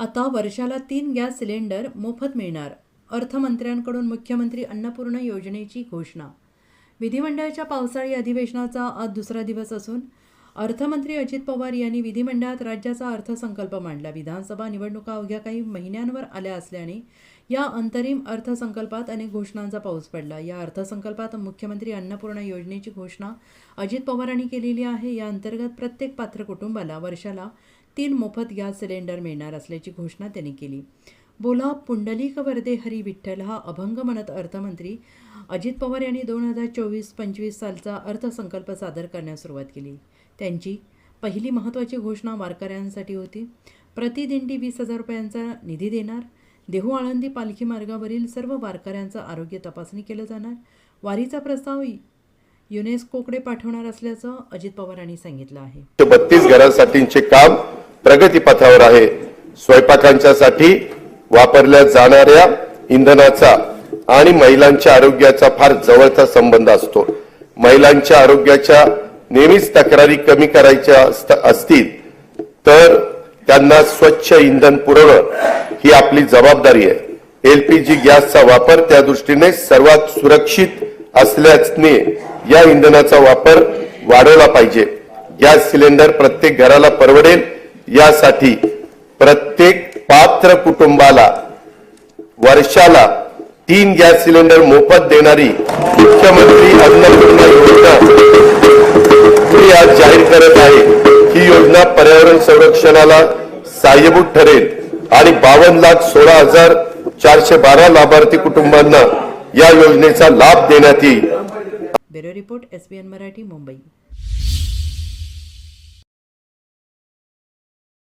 आता वर्षाला तीन गॅस सिलेंडर मोफत मिळणार अर्थमंत्र्यांकडून मुख्यमंत्री अन्नपूर्णा योजनेची घोषणा. विधिमंडळाच्या पावसाळी अधिवेशनाचा आज दुसरा दिवस असून अर्थमंत्री अजित पवार यांनी विधिमंडळात राज्याचा अर्थसंकल्प मांडला. विधानसभा निवडणुका अवघ्या काही महिन्यांवर आल्या असल्याने या अंतरिम अर्थसंकल्पात अनेक घोषणांचा पाऊस पडला. या अर्थसंकल्पात मुख्यमंत्री अन्नपूर्णा योजनेची घोषणा अजित पवारांनी केलेली आहे. या अंतर्गत प्रत्येक पात्र कुटुंबाला वर्षाला तीन मोफत गॅस सिलेंडर मिळणार असल्याची घोषणा त्यांनी केली. बोला पुंडलिक वर्दे हरी विठ्ठल हा अभंग म्हणत अर्थमंत्री अजित पवार यांनी दोन हजार चोवीस पंचवीस सालचा अर्थसंकल्प सादर करण्यास सुरुवात केली. त्यांची. पहिली महत्त्वाची घोषणा वारकऱ्यांसाठी होती. प्रतिदिंडी वीस हजार रुपयांचा निधी देणार. देहू आळंदी पालखी मार्गावरील सर्व वारकऱ्यांचं आरोग्य तपासणी केलं जाणार. वारीचा प्रस्ताव युनेस्कोकडे पाठवणार असल्याचं अजित पवारांनी सांगितलं आहे. बत्तीस घरांसाठीचे काम प्रगतीपथावर आहे. स्वयंपाकांच्यासाठी वापरल्या जाणाऱ्या इंधनाचा आणि महिलांच्या आरोग्याचा फार जवळचा संबंध असतो. महिलांच्या आरोग्याच्या नेहमीच तक्रारी कमी करायच्या असतील तर त्यांना स्वच्छ इंधन पुरवणं ही आपली जबाबदारी आहे. एलपीजी गॅसचा वापर त्या दृष्टीने सर्वात सुरक्षित असल्याने या इंधनाचा वापर वाढवला पाहिजे. गॅस सिलेंडर प्रत्येक घराला परवडेल यासाठी प्रत्येक पात्र कुटुंबाला वर्षाला तीन गॅस सिलेंडर मोफत देणारी मुख्यमंत्री अन्नपूर्णा योजना आरक्षणाला सहाय्यभूत ठरेल आणि बावन्न लाख सोळा हजार चारशे बारा लाभार्थी कुटुंबांना या योजनेचा लाभ देण्यात येईल. Bureau report S Marathi Mumbai.